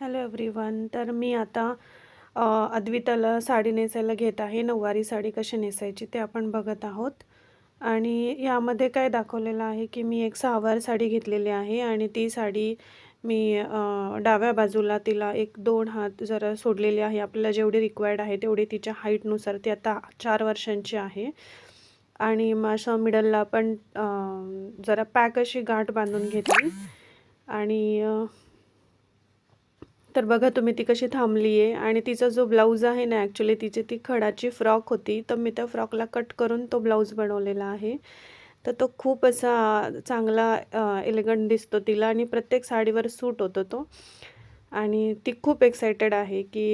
Hello everyone तर मी आता अद्विताला साडी नेसायला घेत आहे. नऊवारी साडी कशी नेसायची ते आपण बघत आहोत. आणि यामध्ये काय दाखवलेलं आहे की मी एक सहावार साडी घेतलेली आहे आणि ती साडी मी डाव्या बाजूला तिला एक दोन हात जरा सोडलेली आहे. आपल्याला जेवढी रिक्वायर्ड आहे तेवढी तिच्या हाईटनुसार ती आता चार वर्षांची आहे. आणि मग असं मिडलला पण जरा पॅक अशी गाठ बांधून घेतली. आणि तर बघा तुम्ही ती कशी थांबली आहे आणि तिचा जो ब्लाऊज आहे ना ॲक्च्युली तिची ती खडाची फ्रॉक होती तर मी त्या फ्रॉकला कट करून तो ब्लाऊज बनवलेला आहे. तर तो खूप असा चांगला एलिगंट दिसतो तिला आणि प्रत्येक साडीवर सूट होतो तो. आणि ती खूप एक्सायटेड आहे की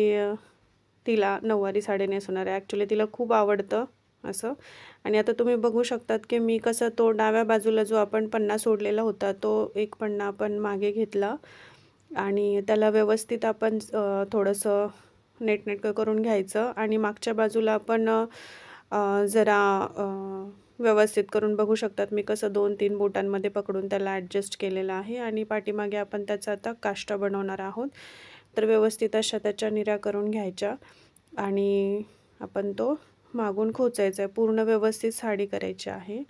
तिला नऊवारी साडी नेसवणार आहे. ॲक्च्युली तिला खूप आवडतं असं. आणि आता तुम्ही बघू शकतात की मी कसं तो डाव्या बाजूला जो आपण पन्ना सोडलेला होता तो एक पन्ना आपण मागे घेतला. आणि त्याला व्यवस्थित आपण थोडंसं नेटनेटकं करून घ्यायचं आणि मागच्या बाजूला आपण जरा व्यवस्थित करून बघू शकतात मी कसं दोन तीन बोटांमध्ये पकडून त्याला ॲडजस्ट केलेलं आहे आणि पाठीमागे आपण त्याचा आता काष्टा बनवणार आहोत. तर व्यवस्थित अशा त्याच्या निऱ्या करून घ्यायच्या आणि आपण तो मागून खोचायचा आहे. पूर्ण व्यवस्थित साडी करायची आहे.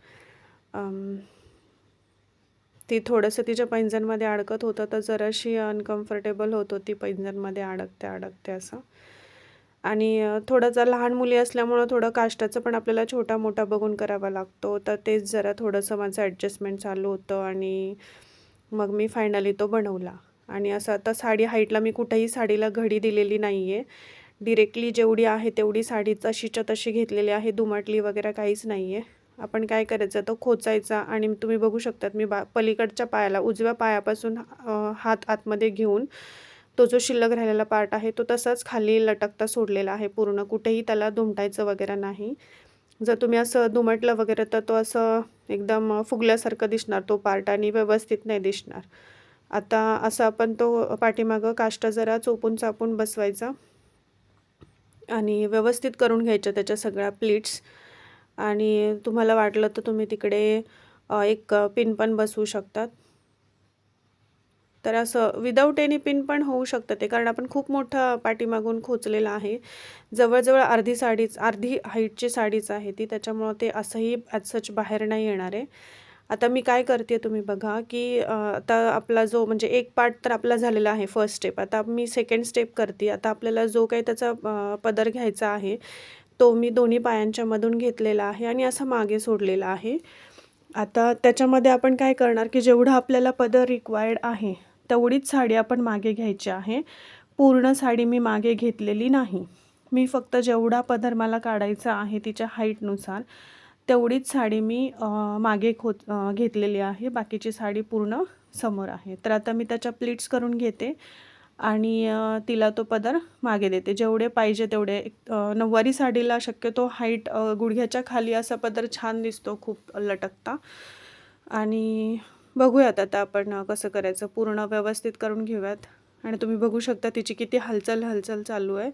ती थोडंसं तिच्या पैंजणमध्ये अडकत होतं तर जराशी अनकम्फर्टेबल होत होती पैंजणमध्ये अडकते अडकते असं. आणि थोडंसं लहान मुली असल्यामुळं थोडं काष्टाचं पण आपल्याला छोटा मोठा बघून करावा लागतो. तर तेच जरा थोडंसं माझं ॲडजस्टमेंट चालू होतं आणि मग मी फायनली तो बनवला. आणि असं आता साडी हाईटला मी कुठेही साडीला घडी दिलेली नाही आहे डिरेक्टली जेवढी आहे तेवढी साडी तशीच्या तशी घेतलेली आहे. दुमटली वगैरे काहीच नाही आहे आपण काय करायचं? तो खोचायचा आणि तुम्ही बघू शकतात मी बा पलीकडच्या पायाला उजव्या पायापासून हात आतमध्ये घेऊन तो जो शिल्लक राहिलेला पार्ट आहे तो तसाच खाली लटकता सोडलेला आहे पूर्ण. कुठेही त्याला दुमटायचं वगैरे नाही. जर तुम्ही असं दुमटलं वगैरे तर तो असं एकदम फुगल्यासारखं दिसणार तो पार्ट आणि व्यवस्थित नाही दिसणार. आता असं आपण तो पाठीमागं काष्ट जरा चोपून चापून बसवायचा आणि व्यवस्थित करून घ्यायच्या त्याच्या सगळ्या प्लीट्स आणि तुम्हाला वाटलं तर तुम्ही तिकडे एक पिन पण बसवू शकतात. तर असं विदाऊट एनी पिन पण होऊ शकतं ते कारण आपण खूप मोठं पाठीमागून खोचलेलं आहे. जवळजवळ अर्धी साडीच अर्धी हाईटची साडीच आहे ती त्याच्यामुळं ते असंही ॲज सच बाहेर नाही येणार आहे. आता मी काय करते तुम्ही बघा की आता आपला जो म्हणजे एक पार्ट तर आपला झालेला आहे फर्स्ट स्टेप आता मी सेकंड स्टेप करते आता आपल्याला जो काही त्याचा पदर घ्यायचा आहे तो मी दोन्ही पायांच्या मधून घेतलेला आहे आणि असा मागे सोडलेला आहे. आता त्याच्यामध्ये आपण काय करणार की जेवढं आपल्याला पदर रिक्वायर्ड आहे तेवढीच साडी आपण मागे घ्यायची आहे. पूर्ण साडी मी मागे घेतलेली नाही. मी फक्त जेवढा पदर मला काढायचा आहे तिच्या हाईटनुसार तेवढीच साडी मी मागे खोत घेतलेली आहे. बाकीची साडी पूर्ण समोर आहे. तर आता मी त्याच्या प्लीट्स करून घेते. आणि तिला तो पदर मागे देते. जेवढे पाहिजे तेवढे एक, नऊवारी साडीला शक्यतो हाईट गुडघ्याच्या खाली असा पदर छान दिसतो खूप लटकता. आणि बघूयात आता आपण कसं करायचं. पूर्ण व्यवस्थित करून घेऊयात. आणि तुम्ही बघू शकता तिची किती हालचाल हालचाल चालू आहे.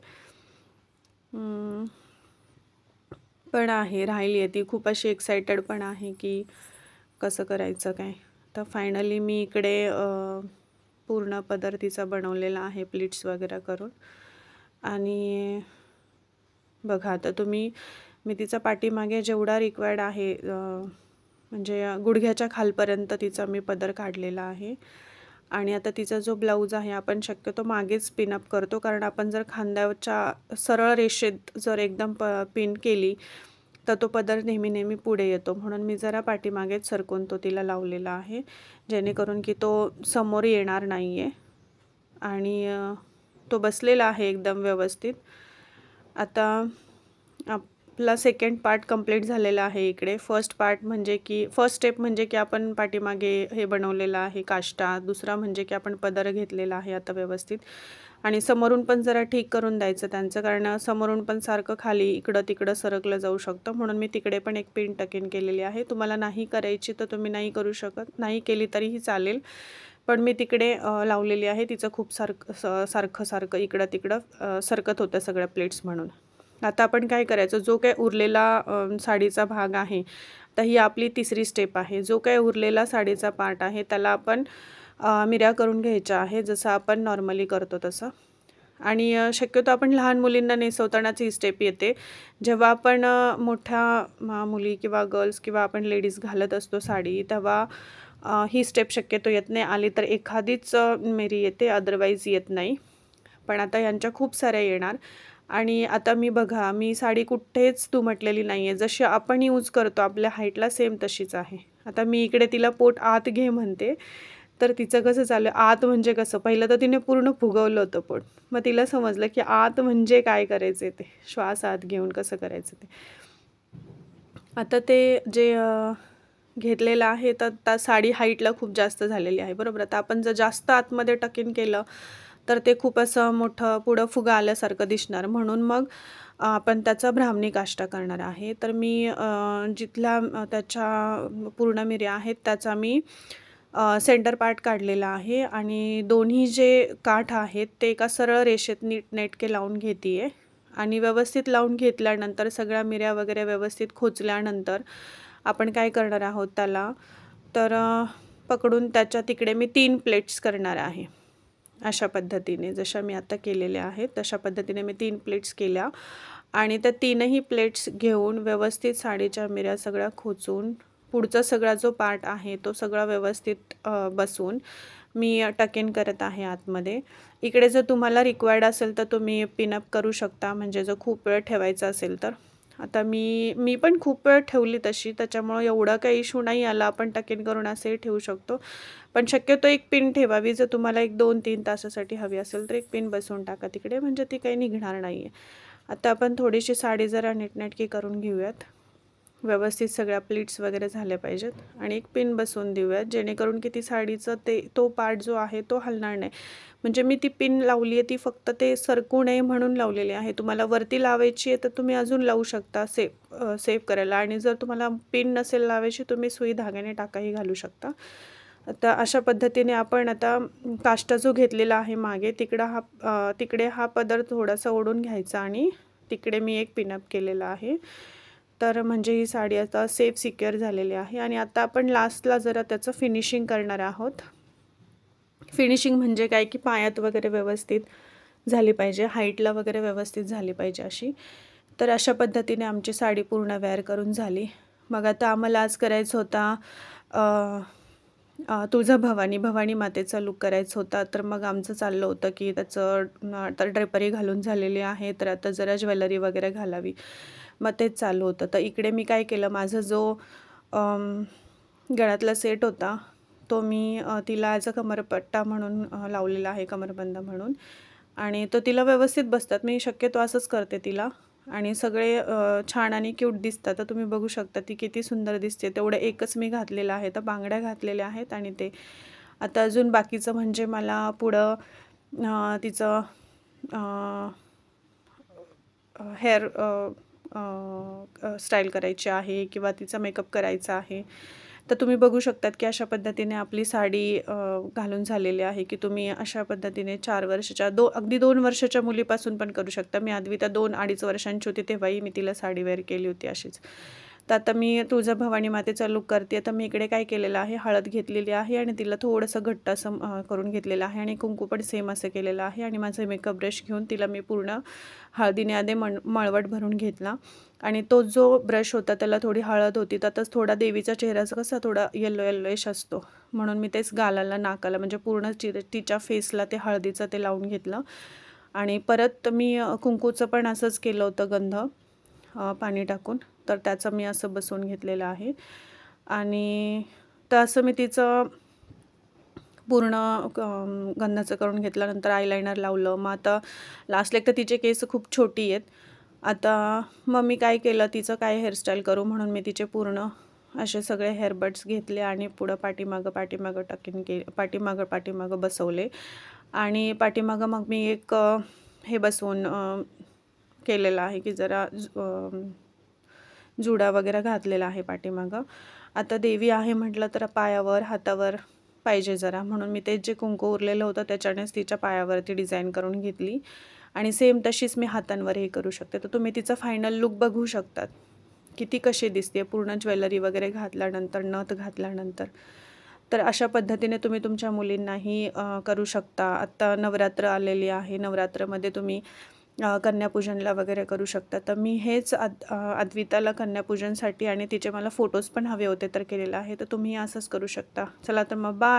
पण आहे राहिली आहे ती. खूप अशी एक्सायटेड पण आहे की कसं करायचं काय. तर फायनली मी इकडे पूर्ण पदर तिचा बनवलेला आहे प्लीट्स वगैरे करून. आणि बघा आता तुम्ही मी तिचा पाठीमागे जेवढा रिक्वायर्ड आहे म्हणजे गुडघ्याच्या खालपर्यंत तिचा मी पदर काढलेला आहे. आणि आता तिचा जो ब्लाऊज आहे आपण शक्यतो मागेच पिनअप करतो. कारण आपण जर खांद्याच्या सरळ रेषेत जर एकदम प पिन केली तर तो पदर नेहमी नेहमी पुढे येतो म्हणून मी जरा पाठीमागेच सरकून तो तिला लावलेला आहे जेणेकरून की तो समोर येणार नाही आहे आणि तो बसलेला आहे एकदम व्यवस्थित. आता आपला सेकंड पार्ट कंप्लीट झालेला आहे इकडे. फर्स्ट पार्ट म्हणजे की फर्स्ट स्टेप म्हणजे की आपण पाठीमागे हे बनवलेलं आहे काष्टा. दुसरा म्हणजे की आपण पदर घेतलेला आहे आता व्यवस्थित. आणि समोरून पण जरा ठीक करून द्यायचं त्यांचं कारण समोरून पण सारखं खाली इकडं तिकडं सरकलं जाऊ शकतं. म्हणून मी तिकडे पण एक पिन टकेन केलेली आहे. तुम्हाला नाही करायची तर तुम्ही नाही करू शकत नाही केली तरीही चालेल. पण मी तिकडे लावलेली आहे. तिचं खूप सारखं स- सारखं सारखं इकडं तिकडं सरकत होतं सगळ्या प्लेट्स म्हणून. आता आपण काय करायचं? जो काय उरलेला साडीचा भाग आहे तर ही आपली तिसरी स्टेप आहे. जो काय उरलेला साडीचा पार्ट आहे त्याला आपण मिऱ्या करून घ्यायच्या आहे जसं आपण नॉर्मली करतो तसं. आणि शक्यतो आपण लहान मुलींना नेसवतानाच ही स्टेप येते. जेव्हा आपण मोठ्या मुली किंवा गर्ल्स किंवा आपण लेडीज घालत असतो साडी तेव्हा ही स्टेप शक्यतो येत नाही. आली तर एखादीच मेरी येते अदरवाईज येत नाही. पण आता यांच्या खूप साऱ्या येणार. आणि आता मी बघा मी साडी कुठेच दुमटलेली नाही आहे जशी आपण यूज करतो आपल्या हाईटला सेम तशीच आहे. आता मी इकडे तिला पोट आत घे म्हणते. तर तिचं कसं चालू आत म्हणजे कसं? पहिलं तर तिने पूर्ण फुगवलं होतं पोट मग तिला समजलं की आत म्हणजे काय करायचं ते? श्वास आत घेऊन कसं करायचं ते? आता ते जे घेतलेलं आहे तर त्या साडी हाईटला खूप जास्त झालेली आहे बरोबर? आता आपण जर जास्त आतमध्ये टकिन केलं तर ते खूप असं मोठं पुढं फुगा आल्यासारखं दिसणार. म्हणून मग आपण त्याचा ब्राह्मणी काष्टा करणार आहे. तर मी जिथल्या त्याच्या पूर्ण मिऱ्या आहेत त्याचा मी सेंटर पार्ट काढलेला आहे आणि दोन्ही जे काठ आहेत ते एका सरळ रेषेत नीट नेटके लावून घेते आहे आणि व्यवस्थित लावून घेतल्यानंतर सगळ्या मिऱ्या वगैरे व्यवस्थित खोचल्यानंतर आपण काय करणार आहोत त्याला? तर पकडून त्याच्या तिकडे मी तीन प्लेट्स करणार आहे. अशा पद्धतीने जशा मी आता केलेल्या आहेत तशा पद्धतीने मी तीन प्लेट्स केल्या. आणि त्या तीनही प्लेट्स घेऊन व्यवस्थित साडीच्या मिऱ्या सगळ्या खोचून पुढचा सगळा जो पार्ट आहे तो सगळा व्यवस्थित बसून मी मी टकेन करत आहे आतमध्ये. इकडे जर तुम्हाला रिक्वायर्ड असेल तर तुम्ही पिनअप करू शकता म्हणजे जर खूप वेळ ठेवायचा असेल तर. आता मी मी पण खूप वेळ ठेवली तशी त्याच्यामुळं एवढा काही इशू नाही आला. आपण टकेन करून असंही ठेवू शकतो. पण शक्यतो एक पिन ठेवावी जर तुम्हाला एक दोन तीन तासासाठी हवी असेल तर एक पिन बसवून टाका तिकडे म्हणजे ती काही निघणार नाही आहे आता आपण थोडीशी साडी जरा नीटनेटकी करून घेऊयात. व्यवस्थित सगळ्या प्लीट्स वगैरे झाल्या पाहिजेत. आणि एक पिन बसवून देऊयात जेणेकरून की ती साडीचं ते तो पार्ट जो आहे तो हलणार नाही. म्हणजे मी ती पिन लावली आहे ती फक्त ते सरकू नये म्हणून लावलेली आहे. तुम्हाला वरती लावायची आहे तर तुम्ही अजून लावू शकता सेफ सेफ करायला. आणि जर तुम्हाला पिन नसेल लावायची तुम्ही सुई धाग्याने टाकाही घालू शकता. आता अशा पद्धतीने आपण आता काष्टा जो घेतलेला आहे मागे तिकडं हा तिकडे हा पदर थोडासा ओढून घ्यायचा आणि तिकडे मी एक पिनअप केलेला आहे. तर म्हणजे ही साडी आता सेफ सिक्युअर झालेली आहे. आणि आता आपण लास्टला जरा त्याचं फिनिशिंग करणार आहोत. फिनिशिंग म्हणजे काय की पायात वगैरे व्यवस्थित झाली पाहिजे हाईटला वगैरे व्यवस्थित झाली पाहिजे अशी. तर अशा पद्धतीने आमची साडी पूर्ण वेअर करून झाली. मग आता आम्हाला आज करायचं होता तुझा भवानी भवानी मातेचा लुक करायचा होता. तर मग आमचं चाललं होतं की त्याचं तर ड्रेपरी घालून झालेली आहे. तर आता जरा ज्वेलरी वगैरे घालावी. मग तेच चालू होतं. तर इकडे मी काय केलं माझा जो गळ्यातला सेट होता तो मी तिला ॲज अ कमरपट्टा म्हणून लावलेला आहे कमरबंद म्हणून. आणि तो तिला व्यवस्थित बसतात. मी शक्यतो असंच करते तिला. आणि सगळे छान आणि क्यूट दिसतात. तर तुम्ही बघू शकता ती किती सुंदर दिसते. तेवढं एकच मी घातलेलं आहे. तर बांगड्या घातलेल्या आहेत आणि ते. आता अजून बाकीचं म्हणजे मला पुढं तिचं हेअर स्टाईल करायची आहे किंवा तिचा मेकअप करायचा आहे. तर तुम्ही बघू शकतात की अशा पद्धतीने आपली साडी घालून झालेली आहे की तुम्ही अशा पद्धतीने चार वर्षाच्या दो अगदी दोन वर्षाच्या मुलीपासून पण करू शकता. मी आधी त्या दोन अडीच वर्षांची होती तेव्हाही मी तिला साडी वेअर केली होती अशीच. तर आता मी तुझं भवानी मातेचा लुक करते. आता मी इकडे काय केलेलं आहे? हळद घेतलेली आहे आणि तिला थोडंसं घट्ट असं करून घेतलेलं आहे आणि कुंकू पण सेम असं केलेलं आहे आणि माझं मेकअप ब्रश घेऊन तिला मी पूर्ण हळदीने आधी मण मळवट भरून घेतला. आणि तो जो ब्रश होता त्याला थोडी हळद होती. त्यातच थोडा देवीचा चेहराचा कसा थोडा येल्लो येल्लोइश असतो. म्हणून मी तेच गालाला नाकाला म्हणजे पूर्ण चि तिच्या फेसला ते हळदीचं ते लावून घेतलं. आणि परत मी कुंकूचं पण असंच केलं होतं गंध पाणी टाकून. तर त्याचं मी असं बसवून घेतलेलं आहे. आणि तर असं मी तिचं पूर्ण गंधाचं करून घेतल्यानंतर आयलायनर लावलं. मग आता लास्ट एक तर तिचे केस खूप छोटी आहेत. आता मग मी काय केलं तिचं काय हेअरस्टाईल करू म्हणून मी तिचे पूर्ण असे सगळे हेअरबड्स घेतले आणि पुढं पाठीमागं पाठीमागं टाकीन के पाठीमागं पाठीमागं बसवले. आणि पाठीमागं मग मी एक हे बसवून केलेलं आहे की जरा जुडा वगैरे घातलेला आहे पाठीमागं. आता देवी आहे म्हटलं तर पायावर हातावर पाहिजे जरा. म्हणून मी तेच जे कुंकू उरलेलं होतं त्याच्यानेच तिच्या पायावरती डिझाईन करून घेतली. आणि सेम तशीच मी हातांवर हे करू शकते. तर तुम्ही तिचं फायनल लुक बघू शकतात. की ती कशी दिसते पूर्ण ज्वेलरी वगैरे घातल्यानंतर नथ घातल्यानंतर. तर अशा पद्धतीने तुम्ही तुमच्या मुलींनाही करू शकता. आत्ता नवरात्र आलेली आहे. नवरात्रमध्ये तुम्ही कन्यापूजनला वगैरे करू शकता. तर मी हेच अद अद्विताला कन्यापूजनसाठी आणि तिचे मला फोटोज पण हवे होते तर केलेलं आहे. तर तुम्ही असंच करू शकता. चला तर मग बाय